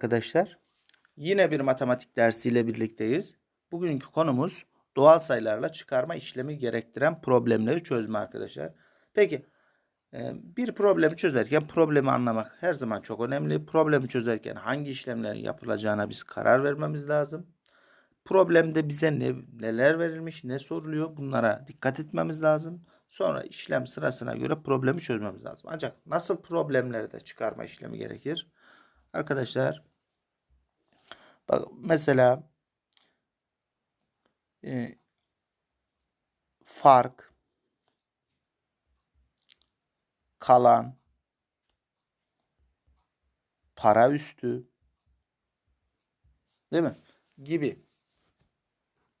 Arkadaşlar yine bir matematik dersiyle birlikteyiz. Bugünkü konumuz doğal sayılarla çıkarma işlemi gerektiren problemleri çözme arkadaşlar. Peki e, bir problemi çözerken problemi anlamak her zaman çok önemli. Problemi çözerken hangi işlemlerin yapılacağına biz karar vermemiz lazım. Problemde bize ne, neler verilmiş, ne soruluyor bunlara dikkat etmemiz lazım. Sonra işlem sırasına göre problemi çözmemiz lazım. Ancak nasıl problemleri de çıkarma işlemi gerekir? Arkadaşlar bak mesela e, fark kalan para üstü değil mi? Gibi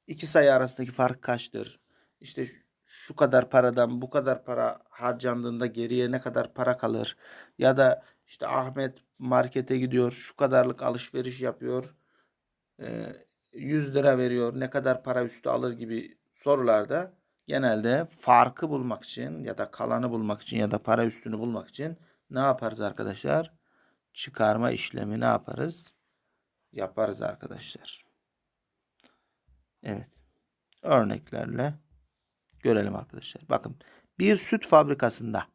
iki sayı arasındaki fark kaçtır? İşte şu- kadar paradan bu kadar para harcandığında geriye ne kadar para kalır? Ya da işte Ahmet markete gidiyor, şu kadarlık alışveriş yapıyor. E, 100 lira veriyor, ne kadar para üstü alır gibi sorularda genelde farkı bulmak için ya da kalanı bulmak için ya da para üstünü bulmak için ne yaparız arkadaşlar? Çıkarma işlemi ne yaparız? Yaparız arkadaşlar. Evet. Örneklerle görelim arkadaşlar. Bakın bir süt fabrikasında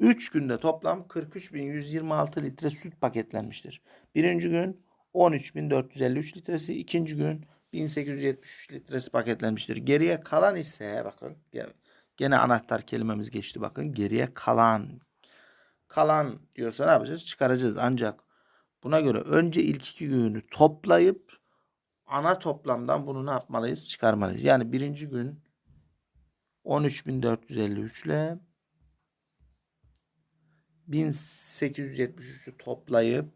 3 günde toplam 43.126 litre süt paketlenmiştir. Birinci gün 13.453 litresi, ikinci gün 1873 litresi paketlenmiştir. Geriye kalan ise bakın ge- gene anahtar kelimemiz geçti bakın. Geriye kalan kalan diyorsa ne yapacağız? Çıkaracağız. Ancak buna göre önce ilk iki günü toplayıp ana toplamdan bunu ne yapmalıyız? Çıkarmalıyız. Yani birinci gün 13.453 ile 1873'ü toplayıp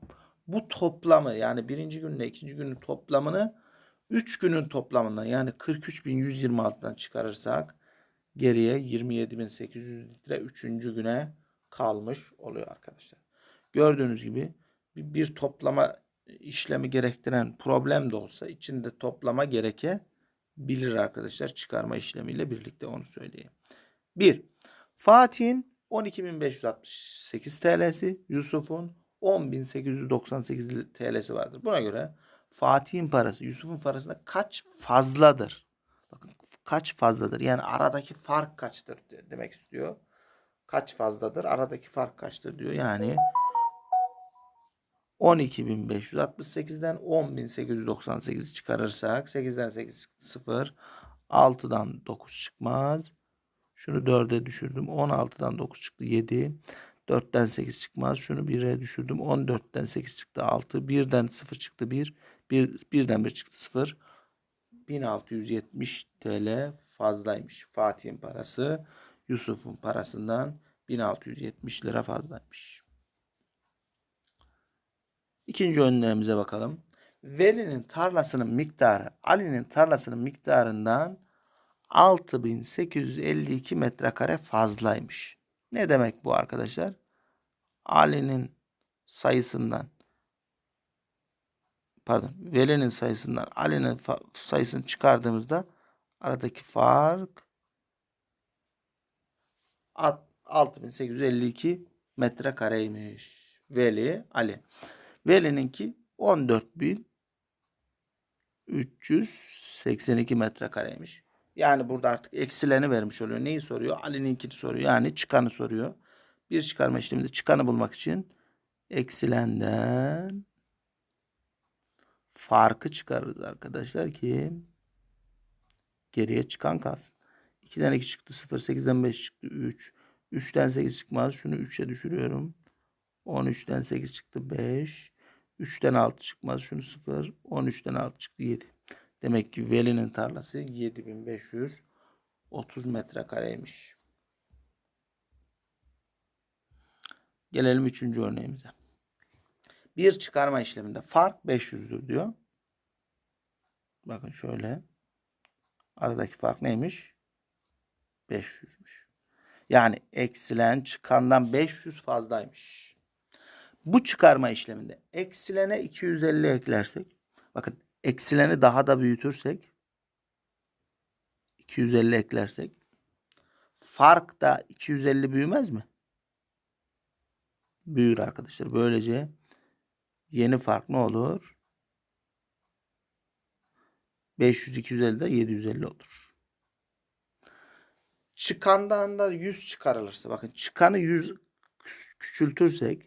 bu toplamı yani birinci günle ikinci günün toplamını 3 günün toplamından yani 43.126'dan çıkarırsak geriye 27.800 litre 3. güne kalmış oluyor arkadaşlar. Gördüğünüz gibi bir, toplama işlemi gerektiren problem de olsa içinde toplama gerekebilir arkadaşlar. Çıkarma işlemiyle birlikte onu söyleyeyim. 1. Fatih'in 12.568 TL'si, Yusuf'un 10.898 TL'si vardır. Buna göre Fatih'in parası Yusuf'un parasında kaç fazladır? Bakın kaç fazladır? Yani aradaki fark kaçtır de- demek istiyor. Kaç fazladır? Aradaki fark kaçtır diyor. Yani 12.568'den 10.898 çıkarırsak 8'den 8 çıktı 0. 6'dan 9 çıkmaz. Şunu 4'e düşürdüm. 16'dan 9 çıktı 7. 4'ten 8 çıkmaz. Şunu 1'e düşürdüm. 14'ten 8 çıktı 6. 1'den 0 çıktı 1. 1 1'den 1 çıktı 0. 1670 TL fazlaymış. Fatih'in parası Yusuf'un parasından 1670 lira fazlaymış. İkinci önlerimize bakalım. Veli'nin tarlasının miktarı Ali'nin tarlasının miktarından 6852 metrekare fazlaymış. Ne demek bu arkadaşlar? Ali'nin sayısından pardon Veli'nin sayısından Ali'nin sayısını çıkardığımızda aradaki fark alt- 6852 metrekareymiş. Veli Ali. Veli'ninki 14382 metrekareymiş. Yani burada artık eksileni vermiş oluyor. Neyi soruyor? Ali'ninkini soruyor. Yani çıkanı soruyor. Bir çıkarma işleminde çıkanı bulmak için eksilenden farkı çıkarırız arkadaşlar ki geriye çıkan kalsın. 2'den 2 çıktı 0, 8'den 5 çıktı 3. 3'ten 8 çıkmaz. Şunu 3'e düşürüyorum. 13'ten 8 çıktı 5. 3'ten 6 çıkmaz. Şunu 0. 13'ten 6 çıktı 7. Demek ki Veli'nin tarlası 7530 metrekareymiş. Gelelim üçüncü örneğimize. Bir çıkarma işleminde fark 500'dür diyor. Bakın şöyle. Aradaki fark neymiş? 500'müş. Yani eksilen çıkandan 500 fazlaymış. Bu çıkarma işleminde eksilene 250 eklersek bakın eksileni daha da büyütürsek 250 eklersek fark da 250 büyümez mi? Büyür arkadaşlar. Böylece Yeni fark ne olur? 500 250 de 750 olur. Çıkandan da 100 çıkarılırsa bakın çıkanı 100 küçültürsek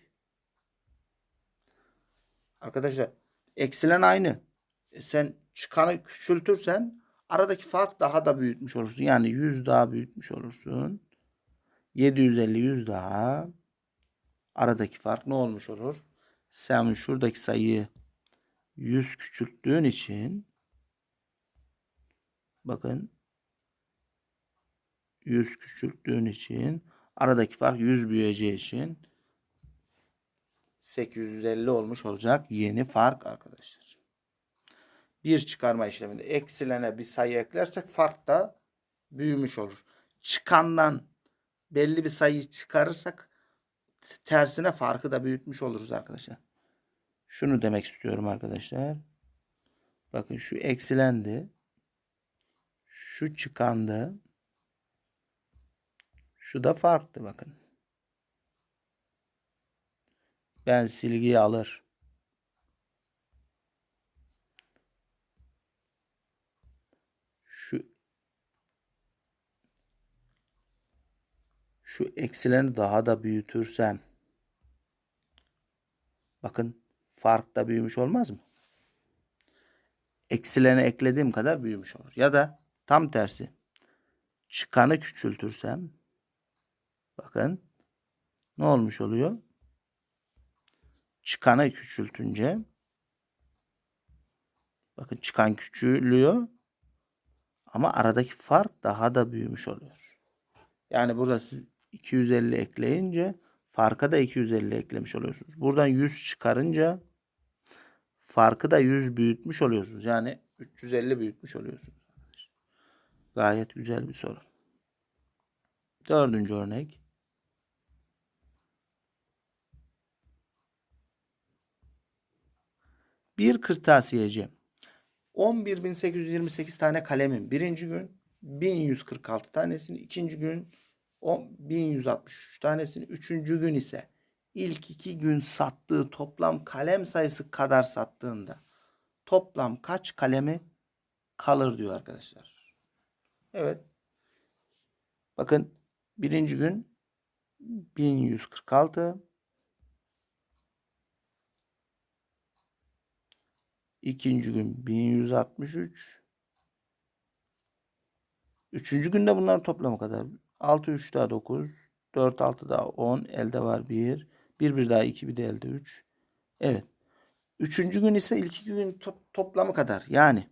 arkadaşlar eksilen aynı. E sen çıkanı küçültürsen aradaki fark daha da büyütmüş olursun. Yani 100 daha büyütmüş olursun. 750 100 daha aradaki fark ne olmuş olur? Sen şuradaki sayıyı 100 küçülttüğün için bakın 100 küçülttüğün için aradaki fark 100 büyüyeceği için 850 olmuş olacak yeni fark arkadaşlar. Bir çıkarma işleminde eksilene bir sayı eklersek fark da büyümüş olur. Çıkandan belli bir sayıyı çıkarırsak tersine farkı da büyütmüş oluruz arkadaşlar. Şunu demek istiyorum arkadaşlar. Bakın şu eksilendi. Şu çıkandı. Şu da farklı bakın. Ben silgiyi alır. Şu şu eksileni daha da büyütürsem bakın fark da büyümüş olmaz mı? Eksileni eklediğim kadar büyümüş olur. Ya da tam tersi. Çıkanı küçültürsem bakın ne olmuş oluyor? Çıkanı küçültünce bakın çıkan küçülüyor ama aradaki fark daha da büyümüş oluyor. Yani burada siz 250 ekleyince farka da 250 eklemiş oluyorsunuz. Buradan 100 çıkarınca farkı da 100 büyütmüş oluyorsunuz. Yani 350 büyütmüş oluyorsunuz. Gayet güzel bir soru. Dördüncü örnek. Bir kırtasiyeci 11.828 tane kalemin birinci gün 1146 tanesini, ikinci gün 1163 tanesini, üçüncü gün ise ilk iki gün sattığı toplam kalem sayısı kadar sattığında toplam kaç kalemi kalır diyor arkadaşlar. Evet. Bakın birinci gün 1146 ikinci gün 1163 Üçüncü günde bunların toplamı kadar. 6 3 daha 9 4 6 daha 10 elde var 1 1 1 daha 2 bir de elde 3 Evet. Üçüncü gün ise ilk iki gün to- toplamı kadar. Yani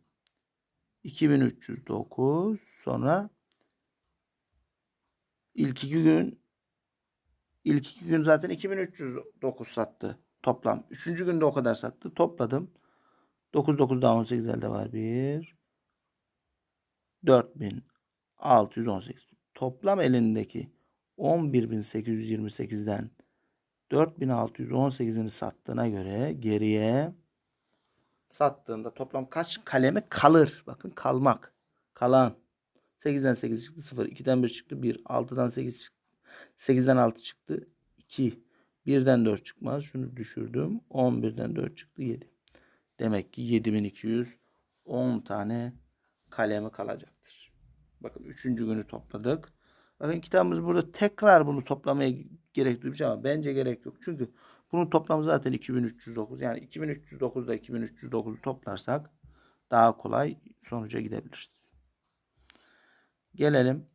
2309 sonra ilk iki gün ilk iki gün zaten 2309 sattı toplam. Üçüncü günde o kadar sattı. Topladım. 9 9 daha 18 elde var 1 4618 toplam elindeki 11828'den 4618'ini sattığına göre geriye sattığında toplam kaç kaleme kalır? Bakın kalmak. Kalan. 8'den 8 çıktı 0. 2'den 1 çıktı 1. 6'dan 8 çıktı. 8'den 6 çıktı 2. 1'den 4 çıkmaz. Şunu düşürdüm. 11'den 4 çıktı 7. Demek ki 7210 tane kalemi kalacaktır. Bakın 3. günü topladık. Bakın kitabımız burada tekrar bunu toplamaya gerek duymuş ama bence gerek yok. Çünkü bunun toplamı zaten 2309. Yani 2309 da 2309'u toplarsak daha kolay sonuca gidebiliriz. Gelelim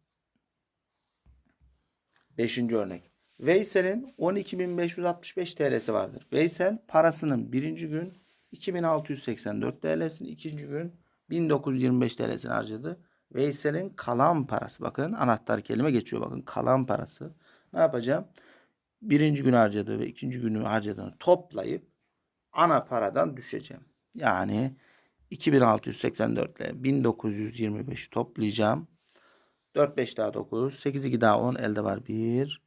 5. örnek. Veysel'in 12.565 TL'si vardır. Veysel parasının birinci gün 2684 TL'sini, ikinci gün 1925 TL'sini harcadı. Veysel'in kalan parası. Bakın anahtar kelime geçiyor. Bakın kalan parası. Ne yapacağım? Birinci gün harcadığı ve ikinci günü harcadığını toplayıp ana paradan düşeceğim. Yani 2684 ile 1925'i toplayacağım. 4 5 daha 9, 8 2 daha 10 elde var 1.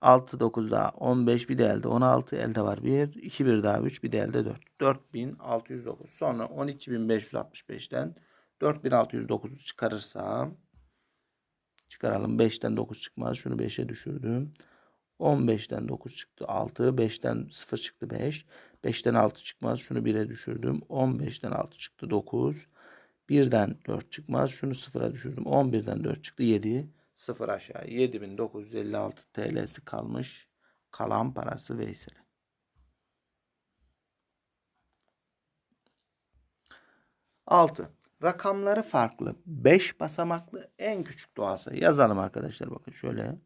6 9 daha 15 bir de elde 16 elde var 1. 2 1 daha 3 bir de elde 4. 4609. Sonra 12565'ten 4609'u çıkarırsam çıkaralım 5'ten 9 çıkmaz. Şunu 5'e düşürdüm. 15'ten 9 çıktı 6. 5'ten 0 çıktı 5. 5'ten 6 çıkmaz. Şunu 1'e düşürdüm. 15'ten 6 çıktı 9. 1'den 4 çıkmaz. Şunu 0'a düşürdüm. 11'den 4 çıktı 7. 0 aşağı. 7956 TL'si kalmış. Kalan parası Veysel'e. 6. Rakamları farklı. 5 basamaklı en küçük doğal sayı. Yazalım arkadaşlar bakın şöyle.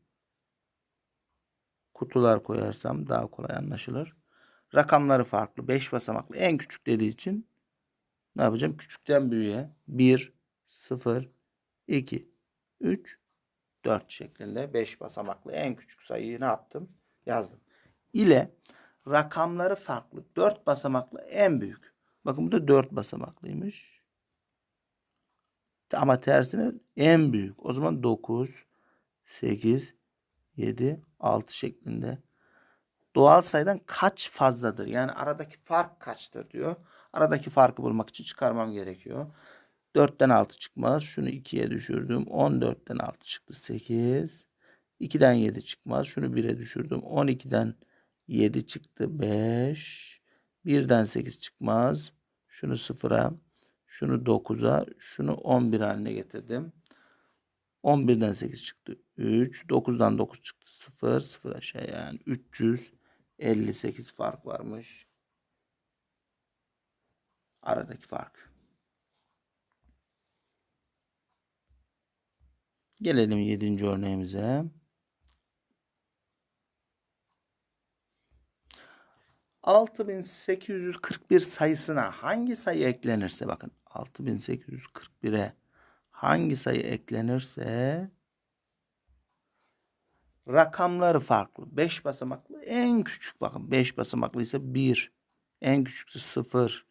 Kutular koyarsam daha kolay anlaşılır. Rakamları farklı. 5 basamaklı en küçük dediği için ne yapacağım? Küçükten büyüğe 1, 0, 2, 3, 4 şeklinde 5 basamaklı en küçük sayıyı ne yaptım? Yazdım. İle rakamları farklı. 4 basamaklı en büyük. Bakın bu da 4 basamaklıymış. Ama tersine en büyük. O zaman 9, 8, 7, 6 şeklinde. Doğal sayıdan kaç fazladır? Yani aradaki fark kaçtır diyor. Aradaki farkı bulmak için çıkarmam gerekiyor. 4'ten 6 çıkmaz. Şunu 2'ye düşürdüm. 14'ten 6 çıktı 8. 2'den 7 çıkmaz. Şunu 1'e düşürdüm. 12'den 7 çıktı 5. 1'den 8 çıkmaz. Şunu 0'a. Şunu 9'a. Şunu 11 haline getirdim. 11'den 8 çıktı 3. 9'dan 9 çıktı 0. 0 aşağı yani 358 fark varmış. Aradaki fark. Gelelim 7. örneğimize. ...6841 sayısına hangi sayı eklenirse... ...bakın 6841'e hangi sayı eklenirse... ...rakamları farklı. 5 basamaklı en küçük bakın 5 basamaklı ise 1... ...en küçükse 0...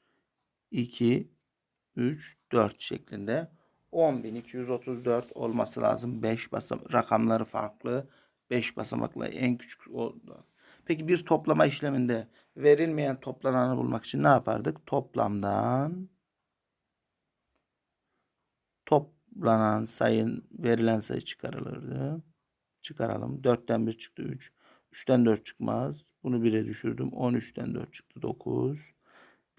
2... ...3... ...4 şeklinde... 10.234 olması lazım. 5 basamak rakamları farklı. 5 basamakla en küçük oldu. Peki bir toplama işleminde verilmeyen toplananı bulmak için ne yapardık? Toplamdan toplanan sayın verilen sayı çıkarılırdı. Çıkaralım. 4'ten 1 çıktı 3. 3'ten 4 çıkmaz. Bunu 1'e düşürdüm. 13'ten 4 çıktı 9.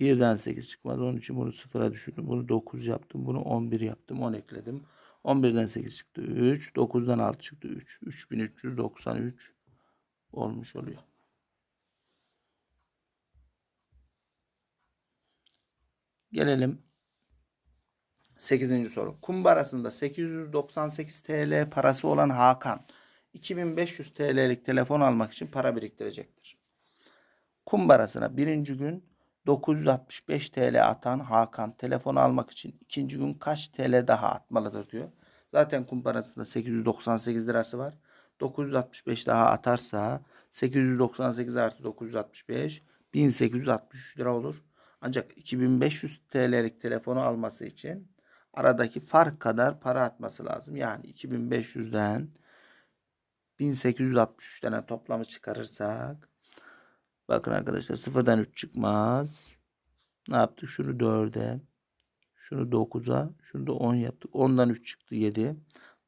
Birden 8 çıkmadı. Onun için bunu 0'a düşürdüm. Bunu 9 yaptım. Bunu 11 yaptım. 10 ekledim. 11'den 8 çıktı 3. 9'dan 6 çıktı 3. 3393 olmuş oluyor. Gelelim 8. soru. Kumbarasında 898 TL parası olan Hakan 2500 TL'lik telefon almak için para biriktirecektir. Kumbarasına birinci gün 965 TL atan Hakan telefon almak için ikinci gün kaç TL daha atmalıdır diyor. Zaten kumparasında 898 lirası var. 965 daha atarsa 898 artı 965 1863 lira olur. Ancak 2500 TL'lik telefonu alması için aradaki fark kadar para atması lazım. Yani 2500'den 1863'ten toplamı çıkarırsak Bakın arkadaşlar sıfırdan 3 çıkmaz. Ne yaptık? Şunu 4'e. Şunu 9'a. Şunu da 10 yaptık. 10'dan 3 çıktı 7.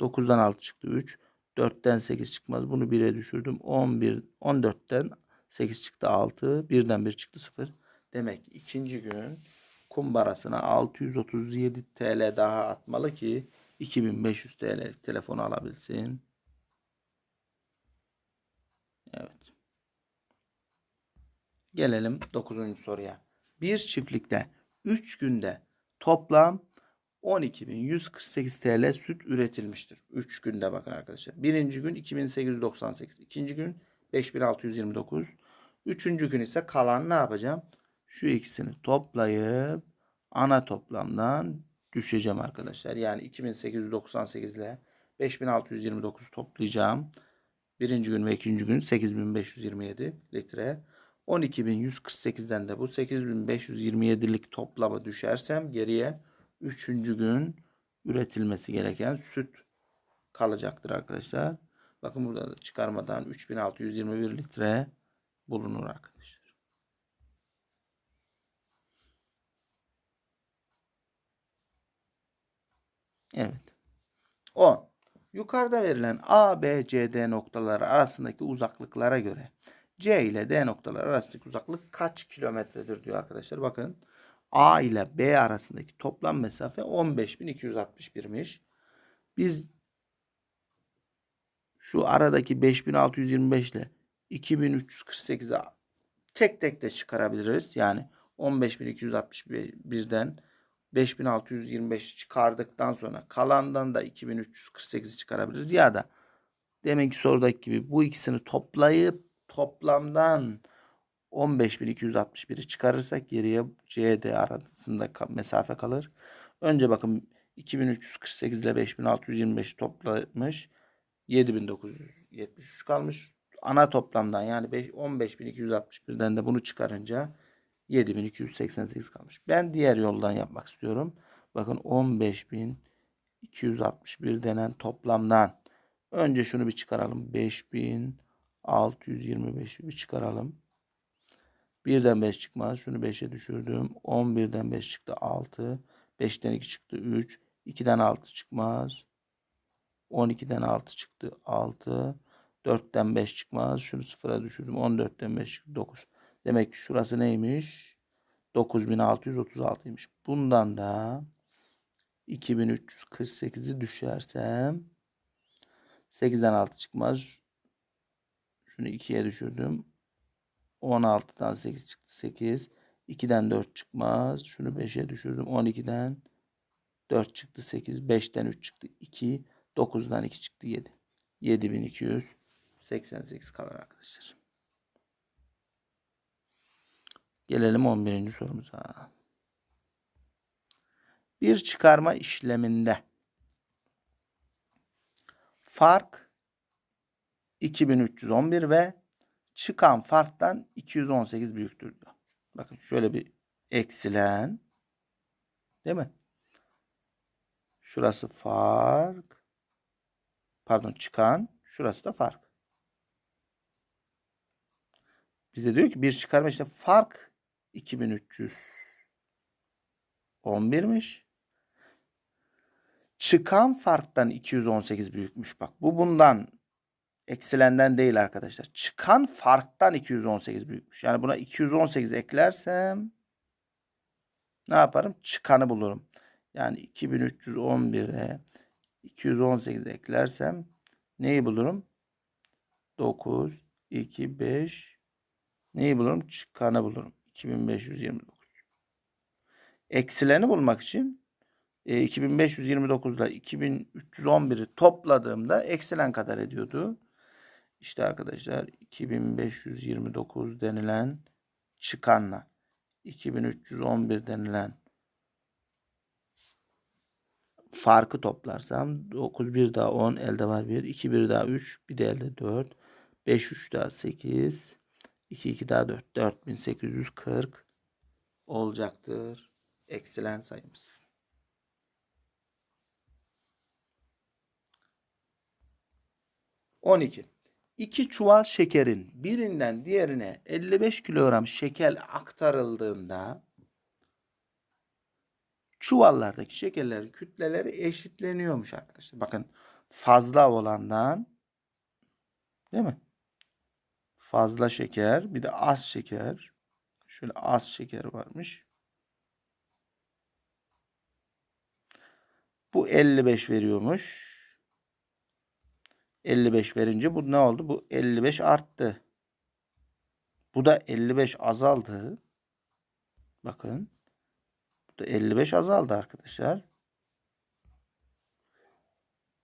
9'dan 6 çıktı 3. 4'ten 8 çıkmaz. Bunu 1'e düşürdüm. 11, 14'ten 8 çıktı 6. 1'den 1 çıktı 0. Demek ikinci gün kumbarasına 637 TL daha atmalı ki 2500 TL'lik telefonu alabilsin. Evet. Gelelim 9. soruya. Bir çiftlikte 3 günde toplam 12.148 TL süt üretilmiştir. 3 günde bakın arkadaşlar. Birinci gün 2898. ikinci gün 5629. Üçüncü gün ise kalan ne yapacağım? Şu ikisini toplayıp ana toplamdan düşeceğim arkadaşlar. Yani 2898 ile 5629 toplayacağım. Birinci gün ve ikinci gün 8527 litre. 12.148'den de bu 8.527'lik toplamı düşersem geriye 3. gün üretilmesi gereken süt kalacaktır arkadaşlar. Bakın burada da çıkarmadan 3621 litre bulunur arkadaşlar. Evet. 10. Yukarıda verilen A, B, C, D noktaları arasındaki uzaklıklara göre C ile D noktaları arasındaki uzaklık kaç kilometredir diyor arkadaşlar. Bakın A ile B arasındaki toplam mesafe 15.261'miş. Biz şu aradaki 5625 ile 2348'e tek tek de çıkarabiliriz. Yani 15261'den 5625 çıkardıktan sonra kalandan da 2348'i çıkarabiliriz. Ya da deminki sorudaki gibi bu ikisini toplayıp toplamdan 15261'i çıkarırsak geriye CD arasında mesafe kalır. Önce bakın 2348 ile 5625 toplamış. 7973 kalmış. Ana toplamdan yani 5 15261'den de bunu çıkarınca 7288 kalmış. Ben diğer yoldan yapmak istiyorum. Bakın 15261 denen toplamdan önce şunu bir çıkaralım. 5625'i bir çıkaralım. 1'den 5 çıkmaz. Şunu 5'e düşürdüm. 11'den 5 çıktı 6. 5'ten 2 çıktı 3. 2'den 6 çıkmaz. 12'den 6 çıktı 6. 4'ten 5 çıkmaz. Şunu 0'a düşürdüm. 14'ten 5 çıktı 9. Demek ki şurası neymiş? 9636'ymış. Bundan da 2348'i düşersem 8'den 6 çıkmaz. Şunu 2'ye düşürdüm. 16'dan 8 çıktı 8. 2'den 4 çıkmaz. Şunu 5'e düşürdüm. 12'den 4 çıktı 8. 5'ten 3 çıktı 2. 9'dan 2 çıktı 7. 7288 kalır arkadaşlar. Gelelim 11. sorumuza. Bir çıkarma işleminde fark 2311 ve çıkan farktan 218 büyüktür diyor. Bakın şöyle bir eksilen değil mi? Şurası fark. Pardon çıkan. Şurası da fark. Bize diyor ki bir çıkarma işte fark 2311'miş. Çıkan farktan 218 büyükmüş. Bak bu bundan eksilenden değil arkadaşlar. Çıkan farktan 218 büyükmüş. Yani buna 218 eklersem ne yaparım? Çıkanı bulurum. Yani 2311'e 218 eklersem neyi bulurum? 9, 2, 5 neyi bulurum? Çıkanı bulurum. 2529. Eksileni bulmak için e, 2529 ile 2311'i topladığımda eksilen kadar ediyordu. İşte arkadaşlar 2529 denilen çıkanla 2311 denilen farkı toplarsam 9 bir daha 10 elde var 1 2 bir daha 3 bir de elde 4 5 3 daha 8 2 2 daha 4 4840 olacaktır eksilen sayımız. On iki. İki çuval şekerin birinden diğerine 55 kilogram şeker aktarıldığında çuvallardaki şekerlerin kütleleri eşitleniyormuş arkadaşlar. Bakın fazla olandan değil mi? Fazla şeker bir de az şeker. Şöyle az şeker varmış. Bu 55 veriyormuş. 55 verince bu ne oldu? Bu 55 arttı. Bu da 55 azaldı. Bakın. Bu da 55 azaldı arkadaşlar.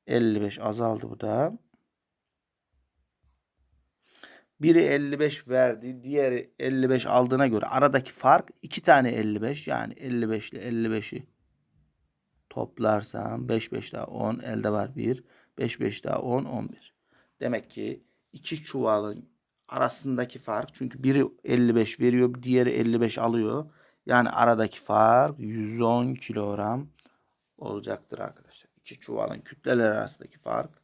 55 azaldı bu da. Biri 55 verdi. Diğeri 55 aldığına göre aradaki fark iki tane 55. Yani 55 ile 55'i toplarsam 5 5 daha 10 elde var 1. 5 5 daha 10 11. Demek ki iki çuvalın arasındaki fark çünkü biri 55 veriyor diğeri 55 alıyor. Yani aradaki fark 110 kilogram olacaktır arkadaşlar. İki çuvalın kütleler arasındaki fark.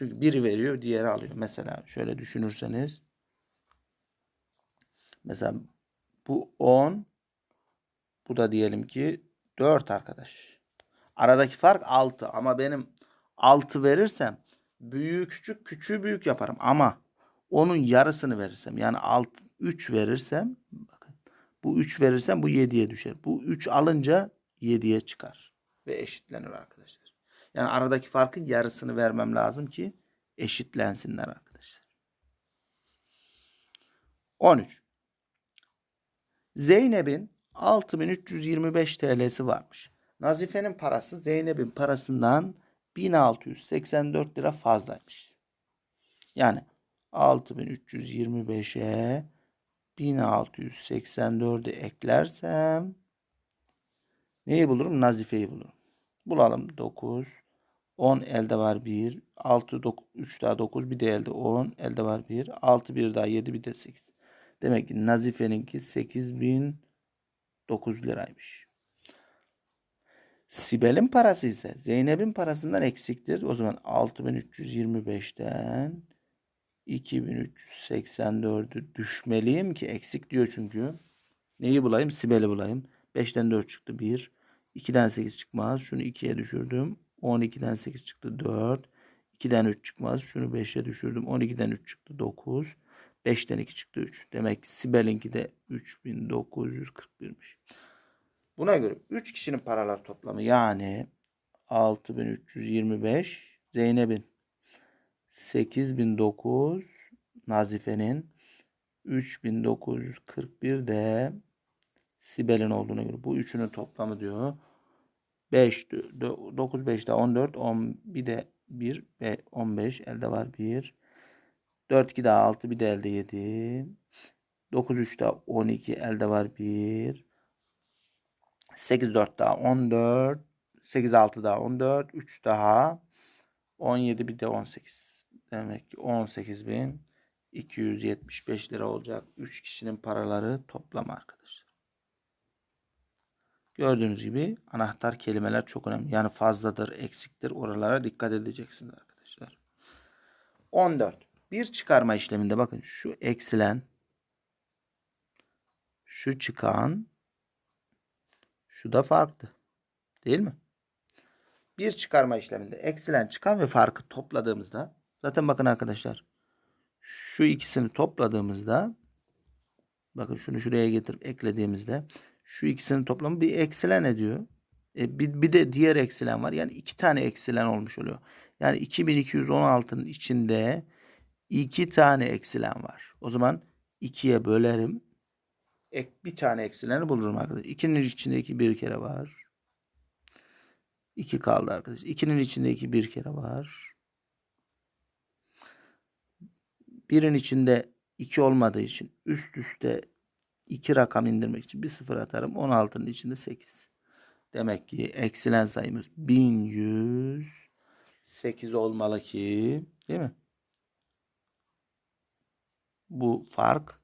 Çünkü biri veriyor diğeri alıyor. Mesela şöyle düşünürseniz. Mesela bu 10 bu da diyelim ki 4 arkadaş. Aradaki fark 6 ama benim 6 verirsem büyüğü küçük küçüğü büyük yaparım ama onun yarısını verirsem yani 6 3 verirsem bakın bu 3 verirsem bu 7'ye düşer. Bu 3 alınca 7'ye çıkar ve eşitlenir arkadaşlar. Yani aradaki farkın yarısını vermem lazım ki eşitlensinler arkadaşlar. 13. Zeynep'in 6325 TL'si varmış. Nazife'nin parası Zeynep'in parasından 1684 lira fazlaymış. Yani 6325'e 1684'ü eklersem neyi bulurum? Nazife'yi bulurum. Bulalım 9. 10 elde var 1. 6, 9, 3 daha 9 bir de elde 10. Elde var 1. 6 bir daha 7 bir de 8. Demek ki Nazife'ninki 8009 liraymış. Sibel'in parası ise Zeynep'in parasından eksiktir. O zaman 6325'ten 2384'ü düşmeliyim ki eksik diyor çünkü. Neyi bulayım? Sibel'i bulayım. 5'ten 4 çıktı 1. 2'den 8 çıkmaz. Şunu 2'ye düşürdüm. 12'den 8 çıktı 4. 2'den 3 çıkmaz. Şunu 5'e düşürdüm. 12'den 3 çıktı 9. 5'ten 2 çıktı 3. Demek ki Sibel'inki de 3941'miş. Buna göre 3 kişinin paralar toplamı yani 6325 Zeynep'in 8009 Nazife'nin 3941 de Sibel'in olduğuna göre. Bu üçünün toplamı diyor. 5 9 5 daha 14 10 bir de 1 ve 15 elde var 1 4 2 daha 6 bir de elde 7 9 3 daha 12 elde var 1 8 4 daha 14 8 6 daha 14 3 daha 17 bir de 18 demek ki 18.275 lira olacak 3 kişinin paraları toplam arkadaşlar. Gördüğünüz gibi anahtar kelimeler çok önemli. Yani fazladır, eksiktir. Oralara dikkat edeceksiniz arkadaşlar. 14. Bir çıkarma işleminde bakın şu eksilen, şu çıkan, şu da farklı. Değil mi? Bir çıkarma işleminde eksilen, çıkan ve farkı topladığımızda zaten bakın arkadaşlar şu ikisini topladığımızda bakın şunu şuraya getirip eklediğimizde şu ikisinin toplamı bir eksilen ediyor. E, bir, bir de diğer eksilen var. Yani iki tane eksilen olmuş oluyor. Yani 2216'nın içinde iki tane eksilen var. O zaman ikiye bölerim. Ek, bir tane eksileni bulurum arkadaşlar. 2'nin içinde 2 bir kere var. 2 kaldı arkadaşlar. 2'nin içinde 2 bir kere var. Birin içinde 2 olmadığı için üst üste 2 rakam indirmek için bir sıfır atarım. 16'nın içinde 8. Demek ki eksilen sayımız 1108 olmalı ki değil mi? Bu fark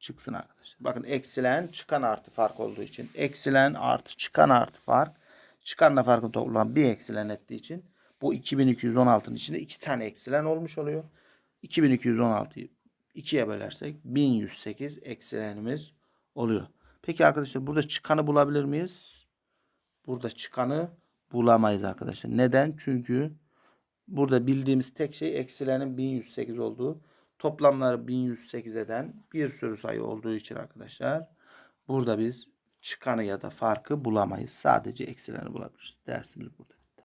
çıksın arkadaşlar. Bakın eksilen çıkan artı fark olduğu için eksilen artı çıkan artı fark çıkanla farkın toplam bir eksilen ettiği için bu 2216'nın içinde iki tane eksilen olmuş oluyor. 2216'yı 2'ye bölersek 1108 eksilenimiz oluyor. Peki arkadaşlar burada çıkanı bulabilir miyiz? Burada çıkanı bulamayız arkadaşlar. Neden? Çünkü burada bildiğimiz tek şey eksilenin 1108 olduğu. Toplamları 1108 eden bir sürü sayı olduğu için arkadaşlar burada biz çıkanı ya da farkı bulamayız. Sadece eksileni bulabiliriz. Dersimiz burada.